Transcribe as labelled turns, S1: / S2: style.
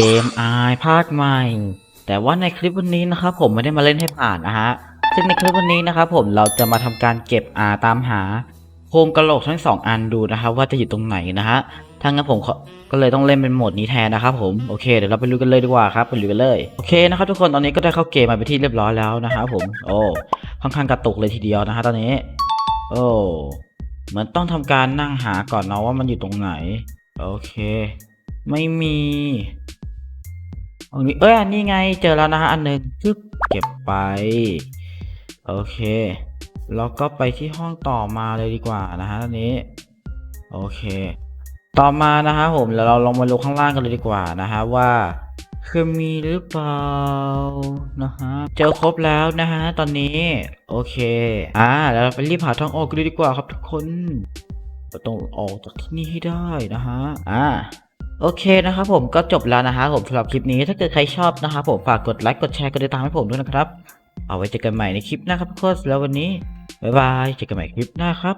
S1: เกมอายภาคใหม่ แต่ว่าในคลิปวันนี้นะครับผมไม่ได้มาเล่นให้ผ่านนะฮะ ซึ่งในคลิปวันนี้นะครับผมเราจะมาทำการเก็บอาตามหาโครงกระโหลกทั้งสองอันดูนะครับว่าจะอยู่ตรงไหนนะฮะถ้างั้นผมก็เลยต้องเล่นเป็นโหมดนี้แทนนะครับผม โอเคเดี๋ยวเราไปลุยกันเลยดีกว่าครับไปลุยกันเลย โอเคนะครับทุกคนตอนนี้ก็ได้เข้าเกมมาไปที่เรียบร้อยแล้วนะครับผม โอ้ค่อนข้างกระตุกเลยทีเดียวนะฮะตอนนี้ โอ้เหมือนต้องทำการนั่งหาก่อนเนาะว่ามันอยู่ตรงไหน โอเค ไม่มี อันนี้เอ้ยอันนี้ไงเจอแล้วนะฮะอันหนึ่งปึ๊บเก็บไป โอเค แล้วก็ไปที่ห้องต่อมาเลยดีกว่านะฮะอันนี้ โอเค ต่อมานะฮะผมแล้วเราลองมาลงข้างล่างกันเลยดีกว่านะฮะว่าคือมีหรือเปล่านะฮะเจอครบแล้วนะฮะตอนนี้ โอเคอ่าแล้วเราไปรีบหาทางออกกันเลยดีกว่าครับทุกคนเราต้องออกจากที่นี่ให้ได้นะฮะอ่า โอเคนะครับผมก็จบแล้วนะฮะผมสำหรับคลิปนี้ถ้าเกิดใครชอบนะครับผมฝากกดไลค์กดแชร์กดติดตามให้ผมด้วยนะครับ เอาไว้เจอกันใหม่ในคลิปหน้าครับทุกคนแล้ววันนี้บ๊ายบายเจอกันใหม่คลิปหน้าครับ